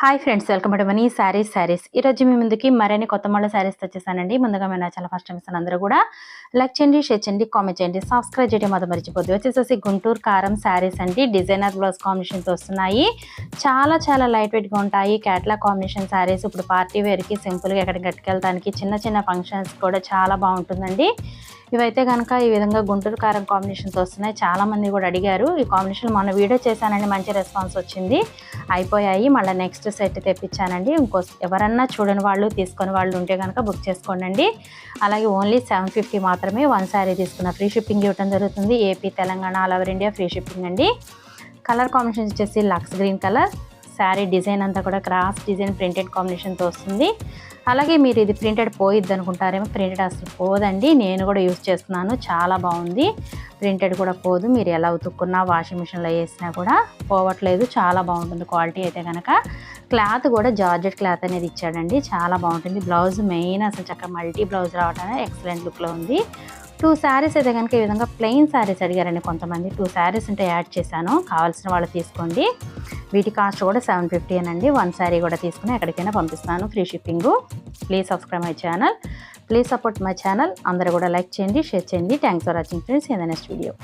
Hi friends welcome to Mani saris saris ఈరోజు మీ ముందుకి మరిన్ని కొత్త మళ్ళీ శారీస్ వచ్చేసానండి. ముందుగా మేము నా చాలా ఫస్ట్ టైం ఇస్తాను అందరూ కూడా లైక్ చేయండి షేర్ చేయండి కామెంట్ చేయండి సబ్స్క్రైబ్ చేయడం మొదలు మర్చిపోద్దు వచ్చేసేసి గుంటూరు కారం శారీస్ అండి. డిజైనర్ బ్లౌజ్ కాంబినేషన్తో వస్తున్నాయి. చాలా చాలా లైట్ వెయిట్గా ఉంటాయి. క్యాట్లా కాంబినేషన్ శారీస్ ఇప్పుడు పార్టీ వేర్కి సింపుల్గా ఎక్కడికి కట్టుకెళ్తానికి చిన్న చిన్న ఫంక్షన్స్ కూడా చాలా బాగుంటుందండి. ఇవైతే కనుక ఈ విధంగా గుంటూరు కారం కాంబినేషన్తో వస్తున్నాయి. చాలామంది కూడా అడిగారు. ఈ కాంబినేషన్ మొన్న వీడియో చేశానండి మంచి రెస్పాన్స్ వచ్చింది. అయిపోయాయి. మళ్ళీ నెక్స్ట్ సెట్ తెప్పించానండి. ఇంకో ఎవరన్నా చూడని వాళ్ళు తీసుకొని వాళ్ళు ఉంటే కనుక బుక్ చేసుకోండి అలాగే ఓన్లీ సెవెన్ ఫిఫ్టీ మాత్రమే వన్ శారీ తీసుకున్న ఫ్రీ షిప్పింగ్ ఇవ్వడం జరుగుతుంది. AP Telangana all over India free shipping అండి. కలర్ కాంబినేషన్ వచ్చేసి లక్స్ గ్రీన్ కలర్ శారీ డిజైన్ అంతా కూడా క్రాస్ డిజైన్ ప్రింటెడ్ కాంబినేషన్తో వస్తుంది. అలాగే మీరు ఇది ప్రింటెడ్ పోయిద్ది అనుకుంటారేమో ప్రింటెడ్ అసలు పోదండి. నేను కూడా యూస్ చేస్తున్నాను. చాలా బాగుంది. ప్రింటెడ్ కూడా పోదు. మీరు ఎలా ఉతుక్కున్నా వాషింగ్ మిషన్లో వేసినా కూడా పోవట్లేదు. చాలా బాగుంటుంది క్వాలిటీ అయితే కనుక క్లాత్ కూడా జార్జెట్ క్లాత్ అనేది ఇచ్చాడండి. చాలా బాగుంటుంది. బ్లౌజ్ మెయిన్ అసలు చక్కగా మల్టీ బ్లౌజ్ రావడం ఎక్సలెంట్ లుక్లో ఉంది. టూ శారీస్ అయితే కనుక ఈ విధంగా ప్లెయిన్ శారీస్ అడిగారండి కొంతమంది. టూ శారీస్ ఉంటే యాడ్ చేశాను. కావాల్సిన వాళ్ళు తీసుకోండి. వీటి కాస్ట్ కూడా సెవెన్ ఫిఫ్టీ అండి వన్ శారీ కూడా తీసుకుని ఎక్కడికైనా పంపిస్తాను. Free shipping. Please subscribe my channel please support my channel అందరూ కూడా లైక్ చేయండి షేర్ చేయండి. Thanks for watching friends in the next video